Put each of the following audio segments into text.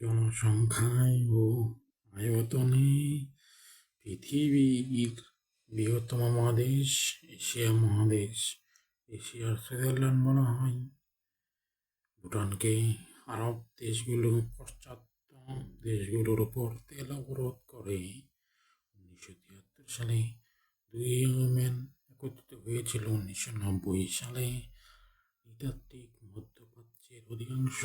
জনসংখ্যায় ও আয়তনে পৃথিবীর বৃহত্তম মহাদেশ এশিয়া মহাদেশ। এশিয়ার সুইজারল্যান্ড বলা হয়। ভুটানকে আরব দেশগুলো পশ্চাত্য দেশগুলোর ওপর তেল অবরোধ করে। উনিশশো তিয়াত্তর সালে দুই ইউনিয়ন একত্রিত হয়েছিল। উনিশশো নব্বই সালে নৃতাত্ত্বিক মধ্যপ্রাচ্যের অধিকাংশ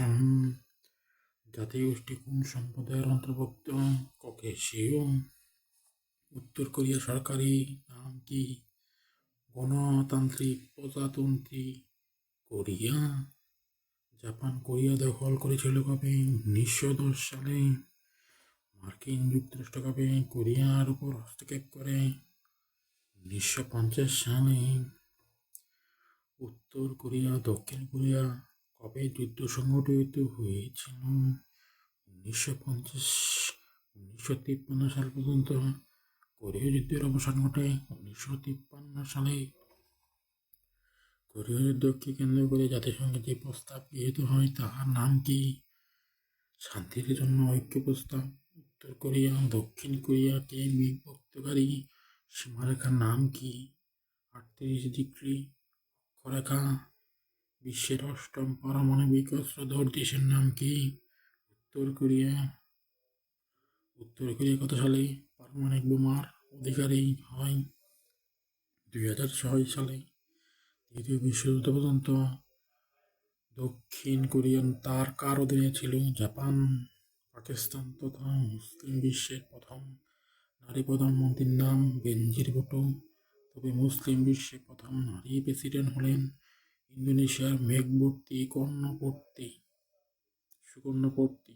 জাতিগোষ্ঠী কোন সম্প্রদায়ের অন্তর্ভুক্ত ককেশীয় উত্তর কোরিয়া সরকারি নাম কি, গণতান্ত্রিক প্রজাতন্ত্রী কোরিয়া, জাপান, কোরিয়া দখল করেছিল কবে, উনিশশো দশ সালে, মার্কিন যুক্তরাষ্ট্র কবে, কোরিয়ার উপর হস্তক্ষেপ করে, উনিশশো পঞ্চাশ সালে, উত্তর কোরিয়া, দক্ষিণ কোরিয়া কবে যুদ্ধ সংগঠিত হয়েছিল? উনিশশো পঞ্চাশ, উনিশশো তিপ্পান্ন সাল পর্যন্ত কোরীয় যুদ্ধের অবসান ঘটে উনিশশো তিপ্পান্ন সালে। কোরীয় যুদ্ধকে কেন্দ্র করে জাতিসংঘে যে প্রস্তাব গৃহীত হয়, তাহার নাম কি? শান্তির জন্য ঐক্য প্রস্তাব। উত্তর কোরিয়া, দক্ষিণ কোরিয়াকে বিভক্তকারী সীমারেখার নাম কি? আটত্রিশ ডিগ্রি অক্ষরেখা। বিশ্বের অষ্টম পারমাণবিক অস্ত্রধর দেশের নাম কি? উত্তর কোরিয়া। উত্তর কোরিয়া কত সালে পারমাণবিক বোমার অধিকারী হয়? দুই হাজার ছয় সালে। দ্বিতীয় বিশ্বযুদ্ধ পর্যন্ত দক্ষিণ কোরিয়ান তার কার অধীনে ছিল? জাপান, পাকিস্তান তথা মুসলিম বিশ্বের প্রথম নারী প্রধানমন্ত্রীর নাম বেনজির ভুট্টো। তবে মুসলিম বিশ্বে প্রথম নারী প্রেসিডেন্ট হলেন ইন্দোনেশিয়ার মেঘবর্তী কর্ণপর্তী সুকর্ণপর্তী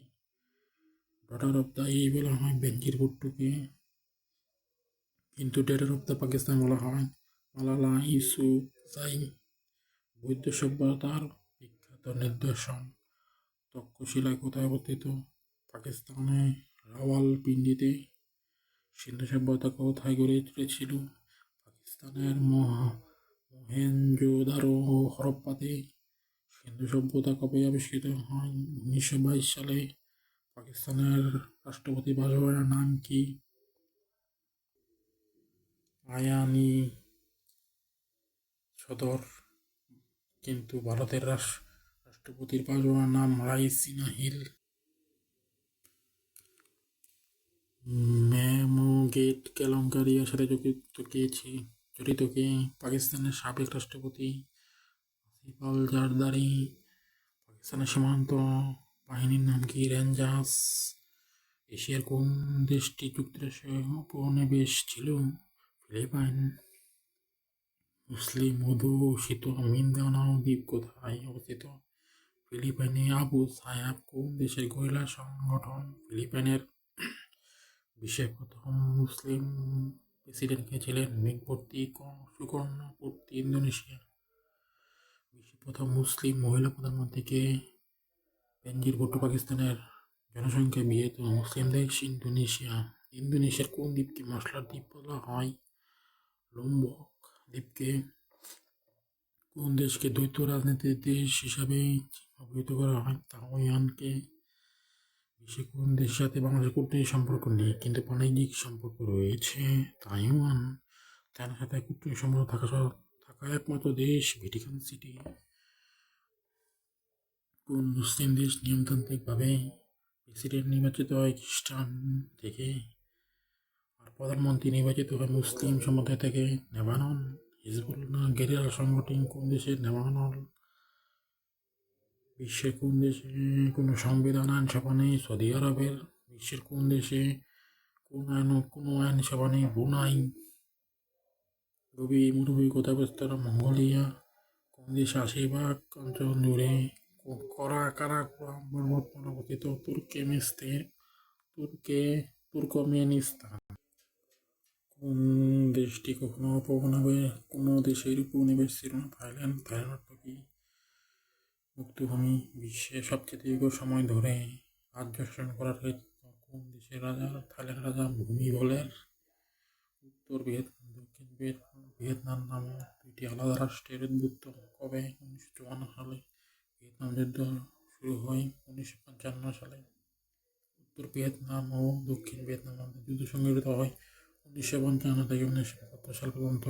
ডটার অফ দ্য এই বলা হয় বেঞ্জির ভুট্টোকে। কিন্তু ডেটার অফ দ্য পাকিস্তান বলা হয়, মালালা ইসু সাই বৌদ্ধ সভ্যতার বিখ্যাত নিদর্শন। তক্ষশিলায় কোথায় অবস্থিত? পাকিস্তানে রাওয়ালপিন্ডিতে। সিন্ধু সভ্যতা কোথায় গড়ে তুলেছিল পাকিস্তানের মহা মহেঞ্জোদারো হরপ্পাতে সিন্ধু সভ্যতা কবে আবিষ্কৃত হয়? উনিশশো বাইশ সালে পাকিস্তানের রাষ্ট্রপতি বাজপেয়ীর নাম কি? আয়ানি সদর। কিন্তু ভারতের রাষ্ট্রপতির বাজপেয়ীর নাম রাইসিনা হিল। মেমোগেট কেলেঙ্কারির সাথে যুক্ত কে ছি- জড়িত কে পাকিস্তানের সাবেক রাষ্ট্রপতি আসিফ জারদারি, পাকিস্তানের সীমান্ত বাহিনীর নাম কি রেঞ্জার্স এশিয়ার কোন দেশটি যুক্তরাষ্ট্রে উপনিবেশ ছিল? ফিলিপাইন। মুসলিম অধ্যুষিত মিন্দানাও দ্বীপ কোথায় অবস্থিত? ফিলিপাইনে আবু সায়াব কোন দেশের গোয়েলা সংগঠন? ফিলিপাইনের বিশ্বের প্রথম মুসলিম প্রেসিডেন্ট ছিলেন মেঘবর্তী সুকর্ণপূর্তি ইন্দোনেশিয়া। বিশ্বের প্রথম মুসলিম মহিলা প্রধানমন্ত্রীকে বেনজির ভুট্টো পাকিস্তানের জনসংখ্যা বৃহত্তম মুসলিম দেশ ইন্দোনেশিয়া। ইন্দোনেশিয়ার কোন দ্বীপকে মশলার দ্বীপ বলা হয়? লম্বক দ্বীপকে কোন দেশকে দ্বৈত রাজনীতির দেশ হিসাবে অভিহিত করা হয়? তাওয়ানকে বিশ্বে কোন দেশের সাথে বাংলাদেশের কূটনৈতিক সম্পর্ক নেই কিন্তু বাণিজ্যিক সম্পর্ক রয়েছে। তাইওয়ান, তার সাথে কূটনৈতিক সম্পর্ক থাকা থাকা একমাত্র দেশ, ভ্যাটিকান সিটি। কোন মুসলিম দেশ নিয়মতান্ত্রিকভাবে প্রেসিডেন্ট নির্বাচিত হয় খ্রিস্টান থেকে? আর প্রধানমন্ত্রী নির্বাচিত হয় মুসলিম সম্প্রদায় থেকে? নেবানন, হিজবুল্লাহ গেরিয়াল সংগঠন কোন দেশের নেবানল বিশ্বের কোন দেশে কোনো সংবিধান আইনসভা নেই, সৌদি আরবের বিশ্বের কোন দেশে কোন আইন, কোনো আইনসভা নেই ব্রুনাই রবি মুরবি অবস্থিত মঙ্গোলিয়া, কোন দেশে আশি ভাগ অঞ্চল জুড়ে করা কারা পর্বতমালা অবস্থিত তুর্কেমিস্তান তুর্কে, তুর্কমেনিস্তান। কোন দেশটি কখনো উপনিবেশ কোনো দেশের উপনিবেশ ছিল না? থাইল্যান্ড থাইল্যান্ড কি? মুক্তভূমি বিশ্বের সবচেয়ে দীর্ঘ সময় ধরে রাজ্য শাসন করার কোন দেশের রাজা? থাইল্যান্ড রাজা ভূমি বলের উত্তর ভিয়েতনাম, দক্ষিণ ভিয়েতনাম ভিয়েতনাম নামক দুইটি আলাদা রাষ্ট্রের উদ্বুদ্ধ কবে? উনিশশো চুয়ান্ন সালে ভিয়েতনাম যুদ্ধ শুরু হয় উনিশশো পঞ্চান্ন সালে। উত্তর ভিয়েতনাম ও দক্ষিণ ভিয়েতনাম যুদ্ধ সংঘটিত হয় উনিশশো পঞ্চান্ন থেকে উনিশশো একাত্তর সাল পর্যন্ত।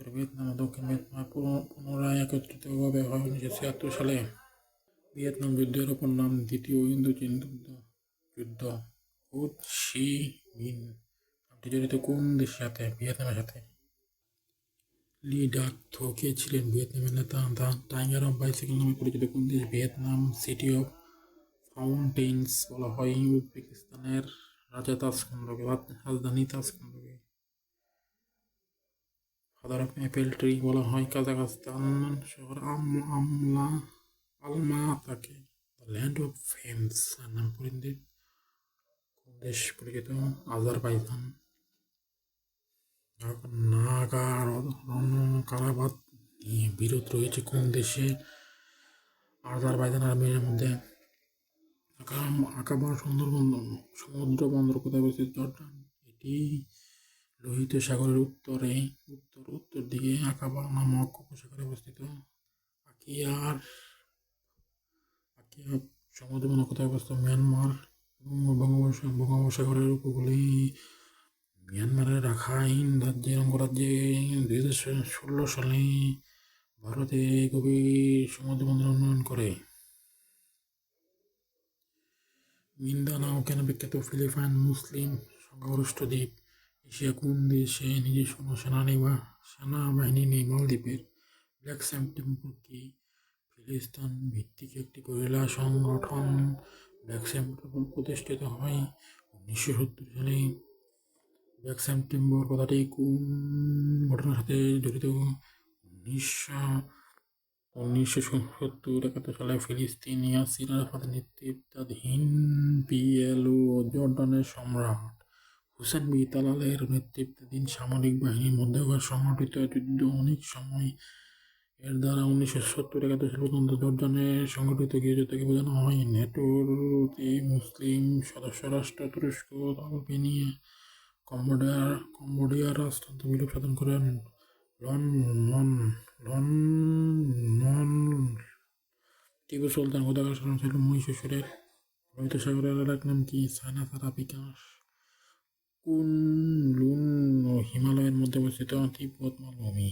উত্তর ভিয়েতনাম দক্ষিণ ভিয়েতনাম পুন- পুনরায় একত্রিতভাবে হয় উনিশশো ছিয়াত্তর সালে। ভিয়েতনাম যুদ্ধের অপর নাম দ্বিতীয় ইন্দোচীন যুদ্ধ হো চি মিন নামটি জড়িত কোন দেশের সাথে? ভিয়েতনামের সাথে। লি ডাক ছিলেন ভিয়েতনামের নেতা? টাইগার অফ বাইসাইকেল নামে পরিচিত কোন দেশ? ভিয়েতনাম সিটি অফ ফাউন্টেন্স বলা হয়। উজবেকিস্তানের রাজা তাজকন্দকে রাজ- রাজধানী তাজকন্দকে অফ অ্যাপেল ট্রি বলা হয় কাজাখস্তান শহর আম- আমলা আলমাতাকে ল্যান্ড অফ ফেমস নাম পরিচিত দেশ পরিচিত? আজারবাইজান। নাগার কারাবাদ নিয়ে বিরোধ রয়েছে কোন দেশে? আজারবাইজান আর্মেনিয়ার মধ্যে। আকা- আকাবার সুন্দরবন, সমুদ্র বন্দর কোথায় অবস্থিত? জর্ডান। এটি লোহিত সাগরের উত্তরে, উত্তর উত্তর দিকে আকাবা নামক উপসাগরে অবস্থিত। আকিয়ার, আকিয়া সমুদ্র কোথায় অবস্থিত? মিয়ানমার বঙ্গোপসাগরের উপকূলে। মিয়ানমারের রাখাইন রাজ্যের অঙ্গরাজ্যে দুই হাজার ষোলো সালে ভারতে গভীর সমুদ্র বন্দর উন্নয়ন করে। মিন্দানাও কেন বিখ্যাত? ফিলিপাইন মুসলিম সংখ্যাগরিষ্ঠ দ্বীপ। এশিয়া কোন দেশে নিজস্ব কোনো সেনানি বা সেনাবাহিনী নেই মালদ্বীপের ব্ল্যাক স্যাম কি ফিলিস্তান ভিত্তিক একটি গরিলা সংগঠন ব্ল্যাক টেম্পল প্রতিষ্ঠিত হয় উনিশশো সত্তর সালে। ব্ল্যাক টেম্পল কথাটি কোন ঘটনার সাথে জড়িত? উনিশশো উনিশশো সত্তর একাত্তর সালে ফিলিস্তিন ইয়াসির আরাফাত নেতৃত্বাধীন পিএলও জর্ডানের সম্রাট হুসেন বি তালালের নেতৃত্বাধীন সামরিক বাহিনীর মধ্যকার সংগঠিত যুদ্ধ অনেক সময় এর দ্বারা উনিশশো সত্তর একাত্তর সাল পর্যন্ত জর্ডানে সংগঠিত গৃহযুদ্ধকে বোঝানো হয় নেটোর মুসলিম সদস্য, রাষ্ট্র, তুরস্ক আলবেনিয়া কম্বোডিয়া কম্বোডিয়ার রাজতন্ত্র বিলোপ সাধন করেন লন লন্ডন টিপু সুলতান কোথাকার শাসন ছিল মহীশূরের লোহিত সাগরের এলাকার নাম কি? সাইনা সারা বিকাশ কোন লুন হিমালয়ের মধ্যে অবস্থিত তিব্বত মালভূমি